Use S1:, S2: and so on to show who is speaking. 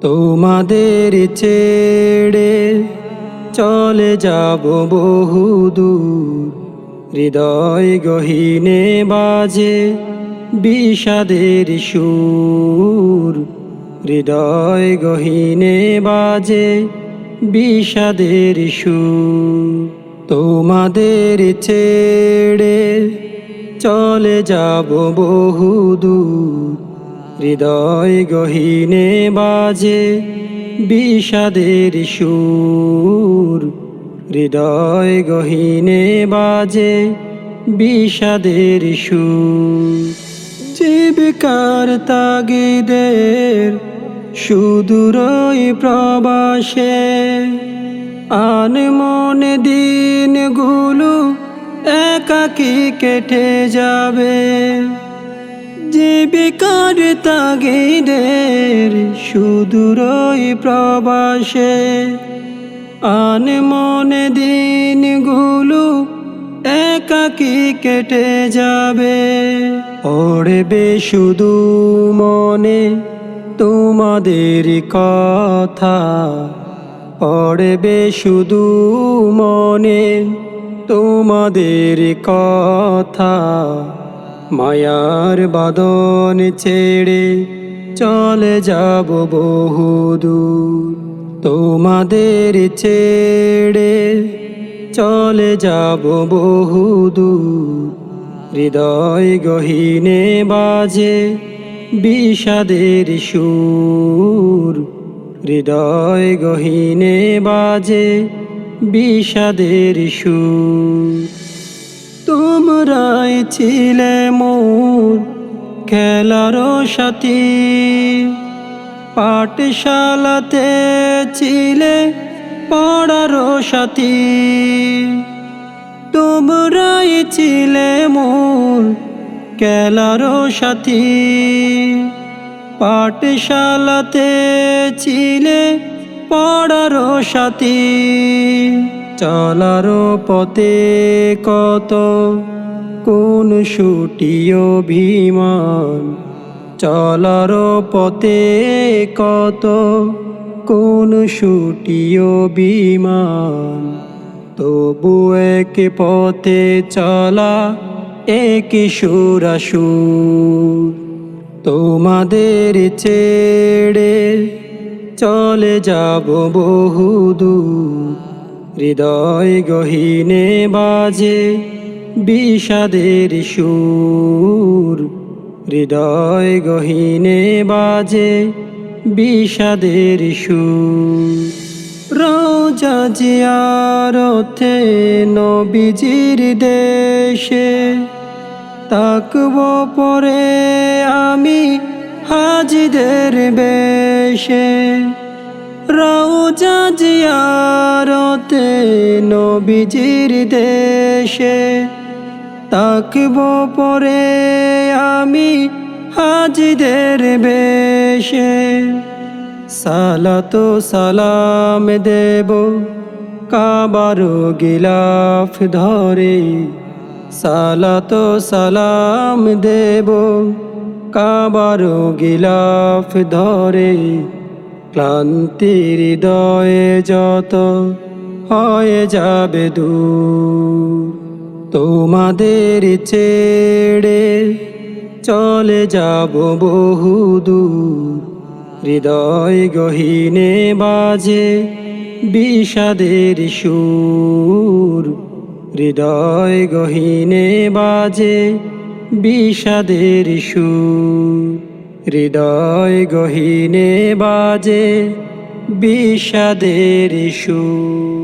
S1: তোমাদের ছেড়ে চলে যাব বহুদূর। হৃদয় গহীনে বাজে বিষাদের সুর। হৃদয় গহীনে বাজে বিষাদের সুর। তোমাদের ছেড়ে চলে যাব বহুদূর। হৃদয় গহীনে বাজে বিষাদের সুর। হৃদয় গহীনে বাজে বিষাদের সুর। জীবিকার তাগিদের সুদূরই প্রবাসে। আন মনে দিনগুলো একাকি কেটে যাবে। জীবিকার তাগিদের সুদূরই প্রবাসে, আন মনে দিনগুলো একাকি কেটে যাবে। পড়বে শুধু মনে তোমাদের কথা, পড়বে শুধু মনে তোমাদের কথা। মায়ার বাদন ছেড়ে চলে যাব বহুদূর। তোমাদের ছেড়ে চলে যাব বহুদূর। হৃদয় গহীনে বাজে বিষাদের সুর। হৃদয় গহীনে বাজে বিষাদের সুর। তোমরাই ছিলে মোর খেলার সাথী। পাঠশালাতে ছিলে পড়ার সাথী। তোমরাই ছিলে মোর খেলার সাথী। পাঠশালাতে ছিলে পড়ার সাথী। চলার পথে কত কোন সুটি অভিমান? চলার পথে কত? কোন সুটি অভিমান? তবু এক পথে চলা এক সুরাসুর তোমাদের ছেড়ে চলে যাব বহুদূর। হৃদয় গহীনে বাজে বিষাদের সুর, হৃদয় গহীনে বাজে বিষাদের সুর। রোজা জিয়ারতে নবীজির দেশে তাকব পরে আমি হাজিদের বেশে। রওজা জিয়ারতে নবীজির দেশে তাকব পরে আমি হাজিদের বেশে। সালাতো সালাম দেব কাবারো গিলাফ ধরে। সালাতো সালাম দেব কাবারো গিলাফ ধরে। ক্লান্তির হৃদয়ে যত হয়ে যাবে দূর। তোমাদের ছেড়ে চলে যাব বহুদূর। হৃদয় গহীনে বাজে বিষাদের সুর। হৃদয় গহীনে বাজে বিষাদের সুর। হৃদয় গহীনে বাজে বিষাদের সুর।